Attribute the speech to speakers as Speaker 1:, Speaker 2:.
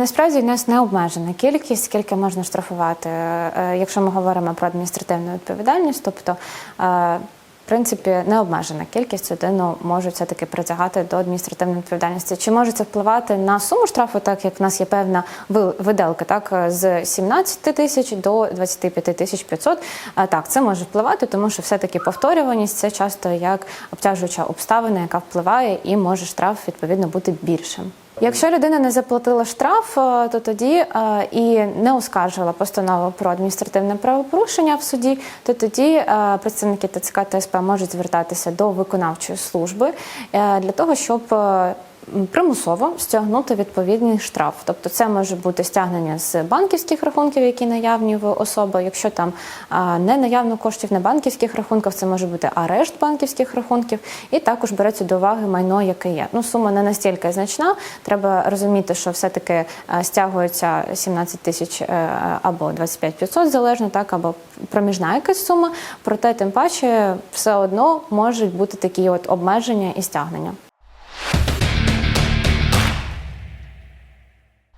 Speaker 1: Насправді в нас не обмежена кількість, скільки можна штрафувати, е, якщо ми говоримо про адміністративну відповідальність, тобто. е, В принципі, не обмежена кількість людину можуть все-таки притягати до адміністративної відповідальності. Чи може це впливати на суму штрафу, так як в нас є певна ви- виделка, так з 17 тисяч до 25 тисяч 500? Так, це може впливати, тому що все-таки повторюваність це часто як обтяжуюча обставина, яка впливає, і може штраф відповідно бути більшим. Якщо людина не заплатила штраф, е, то тоді е, і не оскаржила постанову про адміністративне правопорушення в суді, то тоді е, представники ТЦК та СП можуть звертатися до виконавчої служби для того, щоб примусово стягнути відповідний штраф. Тобто це може бути стягнення з банківських рахунків, які наявні в особи. Якщо там не наявно коштів на банківських рахунках, це може бути арешт банківських рахунків, і також береться до уваги майно, яке є. Ну сума не настільки значна. Треба розуміти, що все-таки е, стягується 17 тисяч е, або 25 500, залежно так, або проміжна якась сума. Проте, тим паче, все одно можуть бути такі от обмеження і стягнення.